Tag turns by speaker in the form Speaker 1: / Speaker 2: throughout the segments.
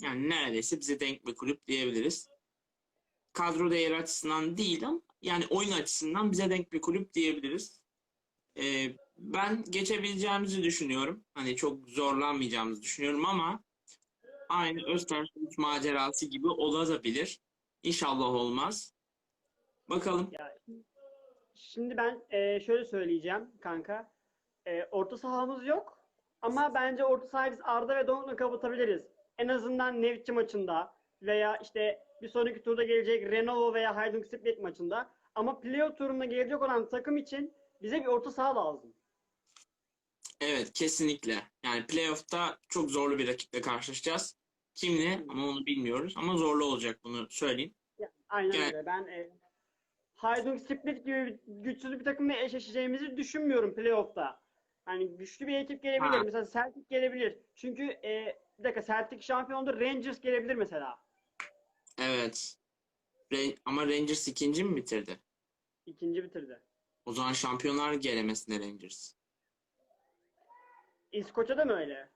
Speaker 1: yani neredeyse bize denk bir kulüp diyebiliriz. Kadro değeri açısından değil ama yani oyun açısından bize denk bir kulüp diyebiliriz. Ee, ben geçebileceğimizi düşünüyorum. Hani çok zorlanmayacağımızı düşünüyorum ama aynı Östersunç macerası gibi olabilir. İnşallah olmaz. Bakalım.
Speaker 2: Ya, şimdi ben e, şöyle söyleyeceğim kanka. E, orta sahamız yok. Ama bence orta sahayı biz Arda ve Donut'la kapatabiliriz. En azından Nevçi maçında veya işte bir sonraki turda gelecek Renova veya Hayduk Split maçında. Ama playoff turunda gelecek olan takım için bize bir orta saha lazım.
Speaker 1: Evet kesinlikle. Yani playoff'ta çok zorlu bir rakiple karşılaşacağız. Kimle ama onu bilmiyoruz. Ama zorlu olacak bunu söyleyeyim.
Speaker 2: Ya, aynen
Speaker 1: Gel-
Speaker 2: öyle. Ben e, Hayduk Split gibi güçsüz bir takımla eşleşeceğimizi düşünmüyorum playoff'ta. Hani güçlü bir ekip gelebilir.
Speaker 1: Ha.
Speaker 2: Mesela Celtic gelebilir. Çünkü e, bir dakika Celtic şampiyondur. Rangers gelebilir mesela.
Speaker 1: Evet. Ama Rangers ikinci mi bitirdi?
Speaker 2: İkinci bitirdi.
Speaker 1: O zaman Şampiyonlar Ligi elemesinde Rangers.
Speaker 2: İskoçya'da mı öyle?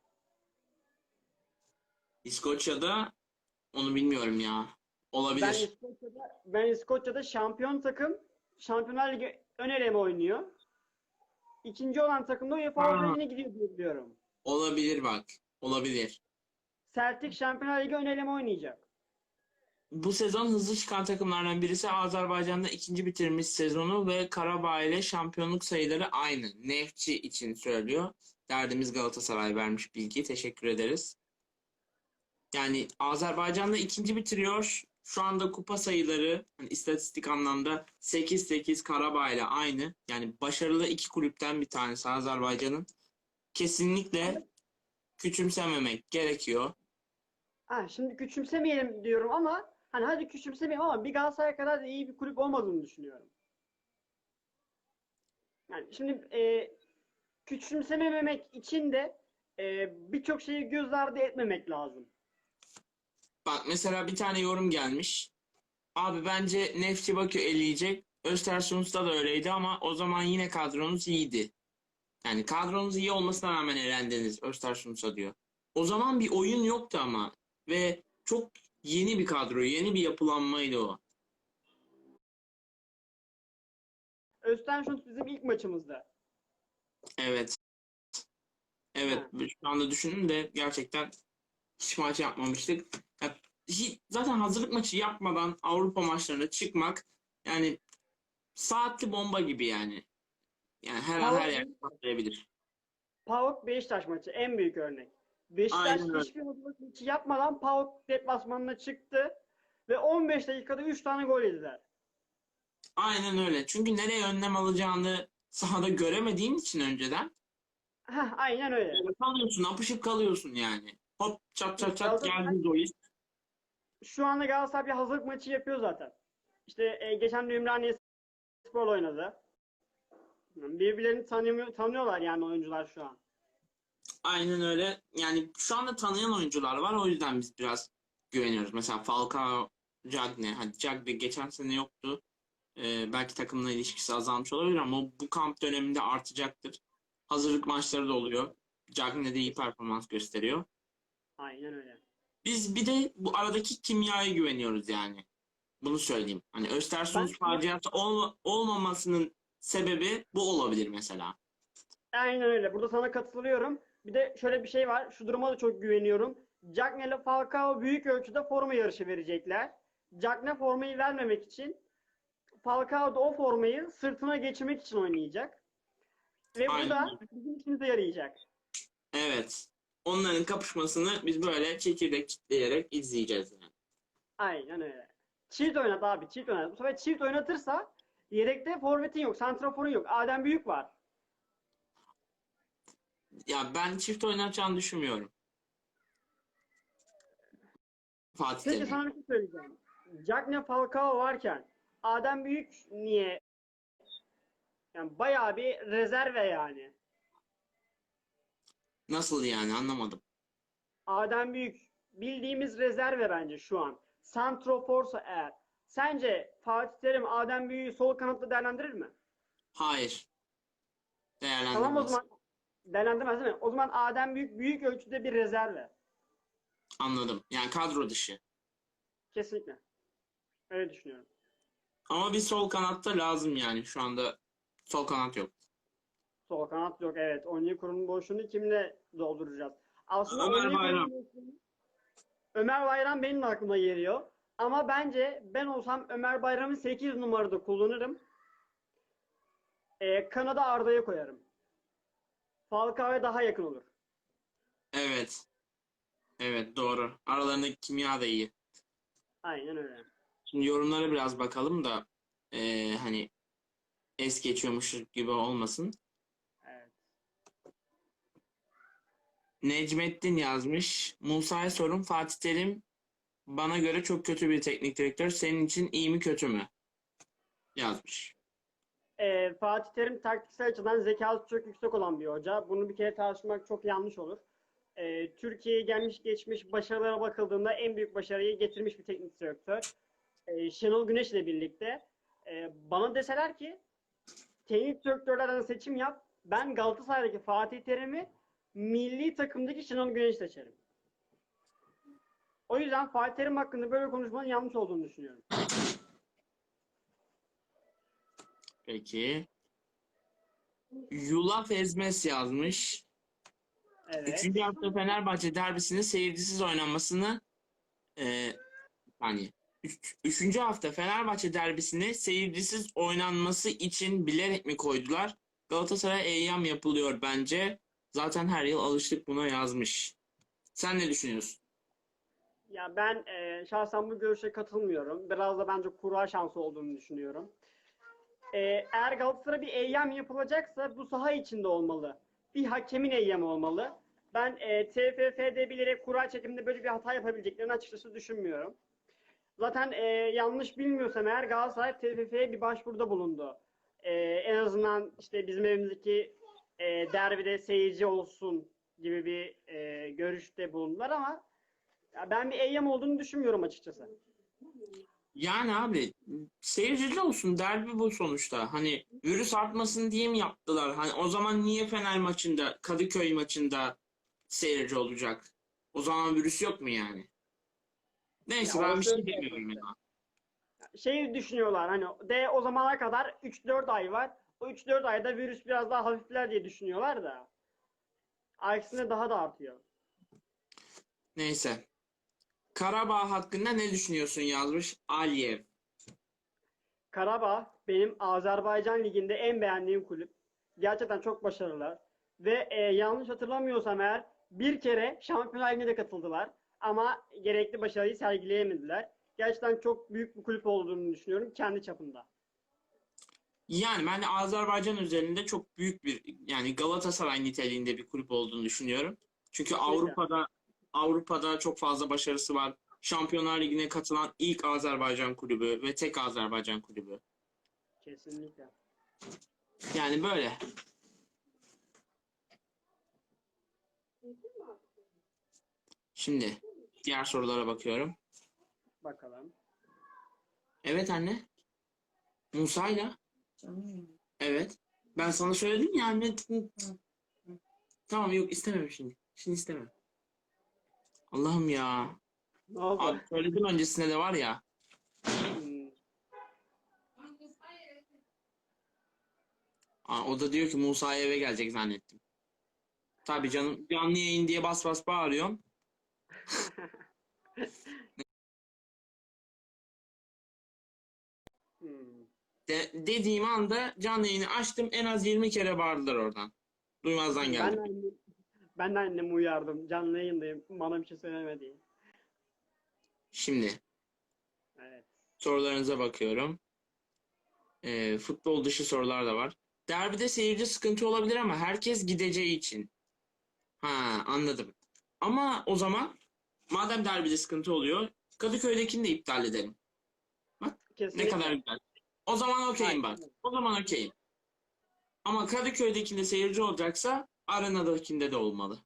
Speaker 1: İskoçya'da onu bilmiyorum ya.
Speaker 2: Ben
Speaker 1: Olabilir.
Speaker 2: İskoçya'da, ben İskoçya'da şampiyon takım Şampiyonlar Ligi ön eleme oynuyor. İkinci olan takım da UEFA
Speaker 1: Ha.
Speaker 2: Avrupa'ya yine gidiyor diye biliyorum.
Speaker 1: Olabilir bak. Olabilir.
Speaker 2: Celtic Şampiyonlar Ligi ön eleme oynayacak.
Speaker 1: Bu sezon hızlı çıkan takımlardan birisi Azerbaycan'da ikinci bitirmiş sezonu ve Karabağ ile şampiyonluk sayıları aynı. Nefçi için söylüyor. Derdimiz Galatasaray vermiş bilgi. Teşekkür ederiz. Yani Azerbaycan'da ikinci bitiriyor. Şu anda kupa sayıları hani istatistik anlamda 8-8 Karabağ ile aynı. Yani başarılı iki kulüpten bir tanesi Azerbaycan'ın. Kesinlikle küçümsememek gerekiyor.
Speaker 2: Ha, şimdi küçümsemeyelim diyorum ama hani hadi küçümsemeyelim ama bir Galatasaray kadar da iyi bir kulüp olmadığını düşünüyorum. Yani şimdi e, küçümsememek için de e, birçok şeyi göz ardı etmemek lazım.
Speaker 1: Bak mesela bir tane yorum gelmiş. Abi bence Nefçi Bakü eleyecek. Östersund'da da öyleydi ama o zaman yine kadronuz iyiydi. Yani kadronuz iyi olmasına rağmen elendiniz Östersund'a diyor. O zaman bir oyun yoktu ama ve çok yeni bir kadro, yeni bir yapılanmaydı o.
Speaker 2: Östersund bizim ilk maçımızdı.
Speaker 1: Evet. Evet, şu anda düşündüm de gerçekten hiç maç yapmamıştık. Ya, hiç- zaten hazırlık maçı yapmadan Avrupa maçlarına çıkmak yani saatli bomba gibi yani. Yani her an her yer patlayabilir.
Speaker 2: PAOK Beşiktaş maçı en büyük örnek. Beşiktaş
Speaker 1: Aynen
Speaker 2: hiçbir hazırlık maçı yapmadan PAOK deplasmanına çıktı ve 15 dakikada 3 tane gol yediler.
Speaker 1: Aynen öyle. Çünkü nereye önlem alacağını sahada göremediğin için önceden
Speaker 2: Heh, aynen öyle.
Speaker 1: kalıyorsun, apışıp kalıyorsun yani. Hop çat çat çat geldi Zois.
Speaker 2: Şu anda Galatasaray bir hazırlık maçı yapıyor zaten. İşte e, geçen de Ümraniye Spor oynadı. Birbirlerini tanıyor, tanıyorlar yani oyuncular şu an.
Speaker 1: Aynen öyle. Yani şu anda tanıyan oyuncular var. O yüzden biz biraz güveniyoruz. Mesela Falcao, Cagne. Hadi Cagne geçen sene yoktu. Ee, belki takımla ilişkisi azalmış olabilir ama bu kamp döneminde artacaktır. Hazırlık maçları da oluyor. Cagne de iyi performans gösteriyor.
Speaker 2: Aynen öyle.
Speaker 1: Biz bir de bu aradaki kimyaya güveniyoruz yani. Bunu söyleyeyim. Hani Östersund
Speaker 2: Ben-
Speaker 1: faciası ol- olmamasının sebebi bu olabilir mesela.
Speaker 2: Aynen öyle. Burada sana katılıyorum. Bir de şöyle bir şey var. Şu duruma da çok güveniyorum. Cagne ile Falcao büyük ölçüde forma yarışı verecekler. Cagne formayı vermemek için Falcao da o formayı sırtına geçirmek için oynayacak. Ve bu
Speaker 1: Aynen.
Speaker 2: da bizim işimize yarayacak.
Speaker 1: Evet. Onların kapışmasını biz böyle çekirdek çitleyerek izleyeceğiz yani.
Speaker 2: Aynen öyle. Çift oynat abi. Çift oynat. Bu sefer çift oynatırsa yedekte forvetin yok. Santraforun yok. Adem Büyük var.
Speaker 1: Ya ben çift oynatacağını düşünmüyorum. Fatih
Speaker 2: Peki
Speaker 1: Terim.
Speaker 2: sana bir şey söyleyeceğim. Cagne Falcao varken Adem Büyük niye? Yani bayağı bir rezerve yani.
Speaker 1: Nasıl yani anlamadım.
Speaker 2: Adem Büyük bildiğimiz rezerve bence şu an. Santroforsa eğer. Sence Fatih Terim Adem Büyük'ü sol kanatta değerlendirir mi?
Speaker 1: Hayır. Değerlendirmez.
Speaker 2: Tamam o zaman değerlendirmez değil mi? O zaman Adem Büyük büyük ölçüde bir rezerve.
Speaker 1: Anladım. Yani kadro dışı.
Speaker 2: Kesinlikle. Öyle düşünüyorum.
Speaker 1: Ama bir sol kanatta lazım yani. Şu anda sol kanat yok.
Speaker 2: Sol kanat yok evet. Onyekuru'nun boşluğunu kimle dolduracağız? Aslında
Speaker 1: Ömer Bayram.
Speaker 2: boşluğunu- Ömer Bayram benim de aklıma geliyor. Ama bence ben olsam Ömer Bayram'ı 8 numarada kullanırım. Ee, Kanada Arda'ya koyarım. Falcao'ya daha yakın olur.
Speaker 1: Evet. Evet doğru. Aralarındaki kimya da iyi.
Speaker 2: Aynen öyle.
Speaker 1: Şimdi yorumlara biraz bakalım da eee, hani es geçiyormuş gibi olmasın.
Speaker 2: Evet.
Speaker 1: Necmettin yazmış. Musa'ya sorun Fatih Terim bana göre çok kötü bir teknik direktör. Senin için iyi mi kötü mü? Yazmış.
Speaker 2: Ee, Fatih Terim taktiksel açıdan zekası çok yüksek olan bir hoca. Bunu bir kere tartışmak çok yanlış olur. Ee, Türkiye'ye gelmiş geçmiş başarılara bakıldığında en büyük başarıyı getirmiş bir teknik direktör. Ee, Şenol Güneş ile birlikte. Ee, bana deseler ki teknik direktörlerden seçim yap. Ben Galatasaray'daki Fatih Terim'i milli takımdaki Şenol Güneş seçerim. O yüzden Fatih Terim hakkında böyle konuşmanın yanlış olduğunu düşünüyorum.
Speaker 1: Peki. Yulaf Ezmes yazmış.
Speaker 2: Evet.
Speaker 1: Üçüncü hafta Fenerbahçe derbisinin seyircisiz oynanmasını eee yani üç- üçüncü hafta Fenerbahçe derbisini seyircisiz oynanması için bilerek mi koydular? Galatasaray eyyam yapılıyor bence. Zaten her yıl alıştık buna yazmış. Sen ne düşünüyorsun?
Speaker 2: Ya ben e, şahsen bu görüşe katılmıyorum. Biraz da bence kura şansı olduğunu düşünüyorum. E, eğer Galatasaray bir eyyam yapılacaksa bu saha içinde olmalı. Bir hakemin eyyamı olmalı. Ben e, TFF'de bilerek kura çekiminde böyle bir hata yapabileceklerini açıkçası düşünmüyorum. Zaten e, yanlış bilmiyorsam eğer Galatasaray TFF'ye bir başvuruda bulundu. E, en azından işte bizim evimizdeki e, derbide seyirci olsun gibi bir e, görüşte bulundular ama ben bir eyyam olduğunu düşünmüyorum açıkçası.
Speaker 1: Yani abi seyircili olsun derbi bu sonuçta. Hani virüs artmasın diye mi yaptılar? Hani o zaman niye Fener maçında, Kadıköy maçında seyirci olacak? O zaman virüs yok mu yani? Neyse
Speaker 2: Ya
Speaker 1: ben bir şey demiyorum ya.
Speaker 2: Şey düşünüyorlar hani de o zamana kadar 3-4 ay var. O 3-4 ayda virüs biraz daha hafifler diye düşünüyorlar da. Aksine daha da artıyor.
Speaker 1: Neyse. Karabağ hakkında ne düşünüyorsun yazmış Aliyev.
Speaker 2: Karabağ benim Azerbaycan Ligi'nde en beğendiğim kulüp. Gerçekten çok başarılılar. Ve e, yanlış hatırlamıyorsam eğer bir kere Şampiyonlar Ligi'ne de katıldılar. Ama gerekli başarıyı sergileyemediler. Gerçekten çok büyük bir kulüp olduğunu düşünüyorum kendi çapında.
Speaker 1: Yani ben de Azerbaycan üzerinde çok büyük bir yani Galatasaray niteliğinde bir kulüp olduğunu düşünüyorum. Çünkü Avrupa'da Avrupa'da çok fazla başarısı var. Şampiyonlar Ligi'ne katılan ilk Azerbaycan kulübü ve tek Azerbaycan kulübü.
Speaker 2: Kesinlikle.
Speaker 1: Yani böyle. Şimdi diğer sorulara bakıyorum.
Speaker 2: Bakalım.
Speaker 1: Evet anne. Musa'yla. Evet. Ben sana söyledim ya anne. Tamam yok istemem şimdi. Şimdi istemem. Allah'ım ya.
Speaker 2: Ne oldu?
Speaker 1: Abi söyledim öncesinde de var ya.
Speaker 2: Hmm.
Speaker 1: Aa, o da diyor ki Musa eve gelecek zannettim. Tabii canım canlı yayın diye bas bas bağırıyorum.
Speaker 2: Hmm.
Speaker 1: De- dediğim anda canlı yayını açtım en az 20 kere bağırdılar oradan. Duymazdan
Speaker 2: Ben
Speaker 1: geldim.
Speaker 2: annem, ben de annemi uyardım. Canlı yayındayım. Bana bir şey söyleme diye.
Speaker 1: Şimdi
Speaker 2: Evet.
Speaker 1: sorularınıza bakıyorum. Ee, futbol dışı sorular da var. Derbide seyirci sıkıntı olabilir ama herkes gideceği için. Ha anladım. Ama o zaman madem derbide sıkıntı oluyor Kadıköy'dekini de iptal edelim. Ne
Speaker 2: Kesinlikle.
Speaker 1: kadar güzel. O zaman okeyim ben. O zaman okeyim. Ama Kadıköy'dekinde seyirci olacaksa Arena'dakinde de olmalı.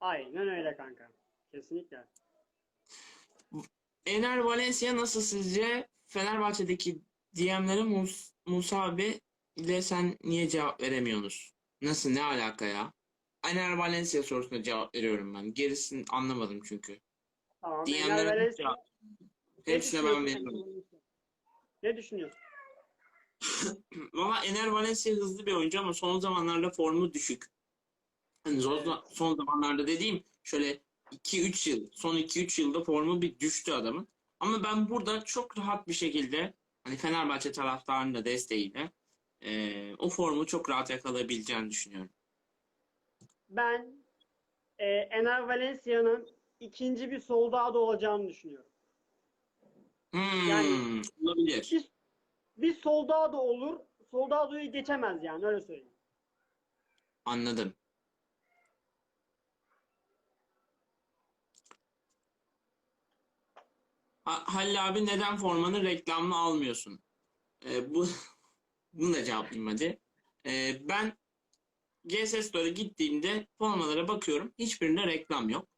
Speaker 2: Aynen öyle kanka. Kesinlikle.
Speaker 1: Ener Valencia nasıl sizce? Fenerbahçe'deki DM'lere Mus Musa abi ile sen niye cevap veremiyorsunuz? Nasıl ne alaka ya? Ener Valencia sorusuna cevap veriyorum ben. Gerisini anlamadım çünkü.
Speaker 2: Tamam.
Speaker 1: Diyenlere
Speaker 2: Valencia-
Speaker 1: cevap.
Speaker 2: Ne
Speaker 1: Hepsine ben veriyorum.
Speaker 2: Ne düşünüyorsun?
Speaker 1: Valla Ener Valencia hızlı bir oyuncu ama son zamanlarda formu düşük. Hani son,
Speaker 2: Evet.
Speaker 1: son zamanlarda dediğim şöyle 2-3 yıl, son 2-3 yılda formu bir düştü adamın. Ama ben burada çok rahat bir şekilde hani Fenerbahçe taraftarının da desteğiyle eee, o formu çok rahat yakalayabileceğini düşünüyorum.
Speaker 2: Ben e, Ener Valencia'nın ikinci bir soldado olacağını düşünüyorum.
Speaker 1: Hmm,
Speaker 2: Yani-
Speaker 1: olabilir.
Speaker 2: Bir, bir soldado olur, soldadoyu geçemez yani öyle söyleyeyim.
Speaker 1: Anladım. Ha- Halil abi neden formanı reklamlı almıyorsun? Ee, bu bunu da cevaplayayım hadi. Ee, ben GS Store'a gittiğimde formalara bakıyorum. Hiçbirinde reklam yok.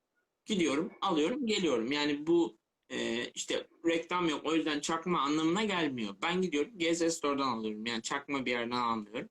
Speaker 1: Gidiyorum, alıyorum, geliyorum. Yani bu e, işte reklam yok o yüzden çakma anlamına gelmiyor. Ben gidiyorum GS Store'dan alıyorum. Yani çakma bir yerden almıyorum.